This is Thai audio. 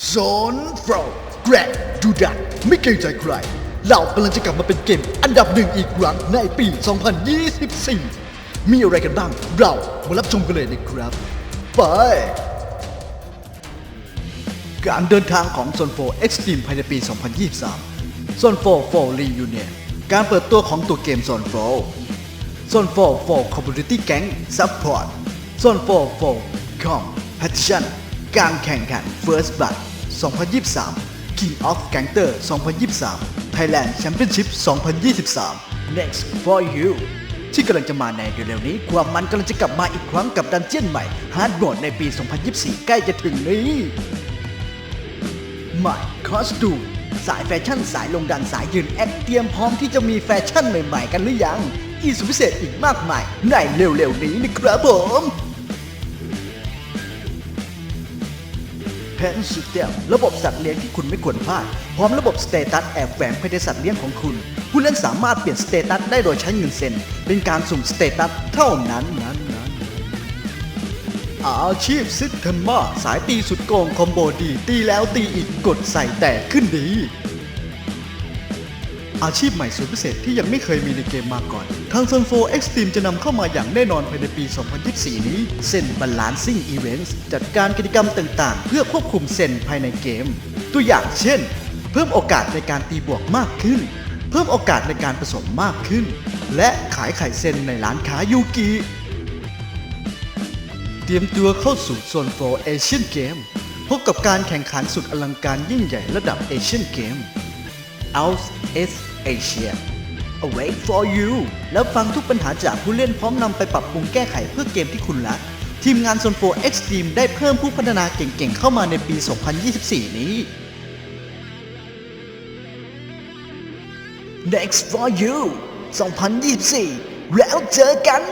โซนโฟร์แกรดดูดันไม่เกรงใจใคร เรากำลังจะกลับมาเป็นเกมอันดับหนึ่งอีกครั้งในปี 2024 มีอะไรกันบ้าง เรามารับชมกันเลยนะครับ ไป การเดินทางของโซน4 Extreme ภายในปี 2023โซน4 4 Reunion การเปิดตัวของตัวเกมโซน4โซน4 4 Community Gang Support โซน4 4 Competition การแข่งขัน First Blood 2023 King of Gangster 2023 Thailand Championship 2023 Next for you ที่กำลังจะมาในเร็วๆนี้ ความมันกำลังจะกลับมาอีกครั้งกับดันเจียนใหม่ Hard Mode ในปี 2024 ใกล้จะถึงนี้ ใหม่คอสตูมสายแฟชั่นสายลงดันสายยืนแอคเตรียมพร้อมที่จะมีแฟชั่นใหม่ๆกันหรือยัง อีสุพิเศษอีกมากมายในเร็วๆนี้นะครับผม แผนสุดเดี่ยวระบบสัตว์เลี้ยงที่คุณไม่ควรพลาด พร้อมระบบสเตตัสแอบแฝงภายในสัตว์เลี้ยงของคุณ ผู้เล่นสามารถเปลี่ยนสเตตัสได้โดยใช้เงินเซนเป็นการสุ่มสเตตัสเท่านั้นนั้นนั้นอาชีพซิทเทมมาสายตีสุดโกงคอมโบดี ตีแล้วตีอีกกดใส่แต่ขึ้นดี อาชีพใหม่สุดพิเศษที่ยังไม่เคยมีในเกมมาก่อน ทาง Sun 4 Extreme จะนำเข้ามาอย่างแน่นอนภายในปี 2024 นี้เซนบาลานซิ่งอีเวนต์จัดการกิจกรรมต่างๆ เพื่อควบคุมเซนภายในเกม ตัวอย่างเช่น เพิ่มโอกาสในการตีบวกมากขึ้น เพิ่มโอกาสในการผสมมากขึ้น และขายไข่เซนในร้านค้ายูกิเตรียมตัวเข้าสู่โซน4 Asian Game พบกับการแข่งขันสุดอลังการยิ่งใหญ่ระดับ Asian Game Out S Asia Await for you แล้วฟังทุกปัญหาจากผู้เล่นพร้อมนำไปปรับปรุงแก้ไขเพื่อเกมที่คุณรัก ทีมงานโซน4 Extreme ได้เพิ่มผู้พัฒนาเก่งๆ เข้ามาในปี 2024 นี้ Next for you 2024 แล้วเจอกัน